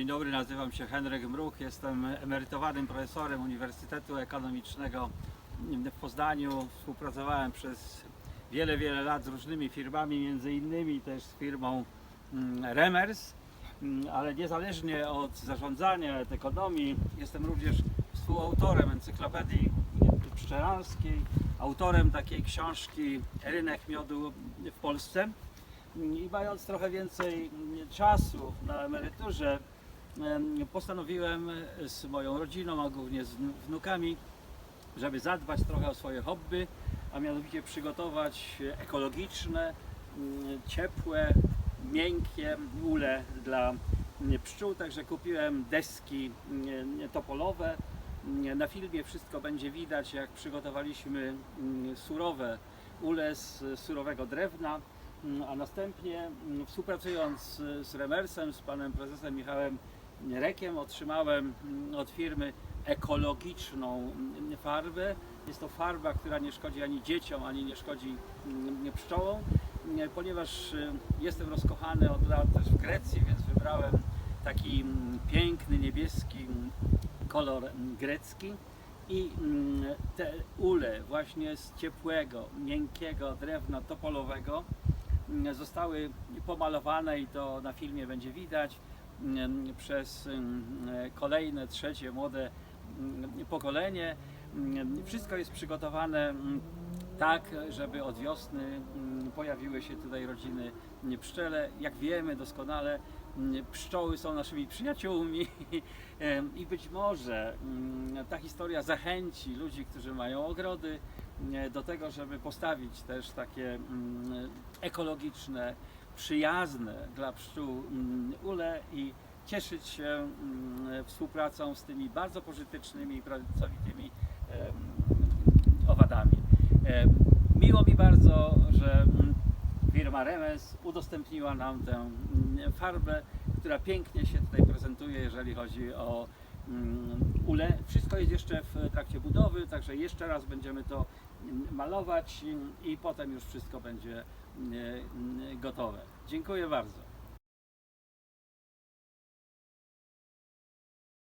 Dzień dobry, nazywam się Henryk Mruch, jestem emerytowanym profesorem Uniwersytetu Ekonomicznego w Poznaniu. Współpracowałem przez wiele, wiele lat z różnymi firmami, między innymi też z firmą mm, Remers, Mm, ale niezależnie od zarządzania, od ekonomii, jestem również współautorem encyklopedii pszczelarskiej, autorem takiej książki Rynek Miodu w Polsce. I mając trochę więcej czasu na emeryturze, em, postanowiłem z moją rodziną, a głównie z wnu- wnukami, żeby zadbać trochę o swoje hobby, a mianowicie przygotować ekologiczne, mm, ciepłe, miękkie ule dla mm, pszczół. Także kupiłem deski mm, topolowe. Na filmie wszystko będzie widać, jak przygotowaliśmy surowe ule z surowego drewna. A następnie współpracując z Remersem, z panem prezesem Michałem Rekiem otrzymałem mm, od firmy ekologiczną mm, farbę. Jest to farba, która nie szkodzi ani dzieciom, ani nie szkodzi mm, pszczołom. Ponieważ y, jestem rozkochany od lat też w Grecji, więc wybrałem taki piękny, niebieski kolor grecki i te ule właśnie z ciepłego, miękkiego drewna topolowego zostały pomalowane i to na filmie będzie widać przez mm, kolejne, trzecie, młode mm, pokolenie. Mm, Wszystko jest przygotowane mm, tak, żeby od wiosny mm, pojawiły się tutaj rodziny mm, pszczele. Jak wiemy doskonale, mm, pszczoły są naszymi przyjaciółmi i być może mm, ta historia zachęci ludzi, którzy mają ogrody, mm, do tego, żeby postawić też takie mm, ekologiczne, przyjazne dla pszczół mm, ule i cieszyć się mm, współpracą z tymi bardzo pożytecznymi i pracowitymi owadami. Em, Miło mi bardzo, że mm, firma Remes udostępniła nam tę farbę, która pięknie się tutaj prezentuje, jeżeli chodzi o ule. Wszystko jest jeszcze w trakcie budowy, także jeszcze raz będziemy to malować i potem już wszystko będzie mm, gotowe. Dziękuję bardzo.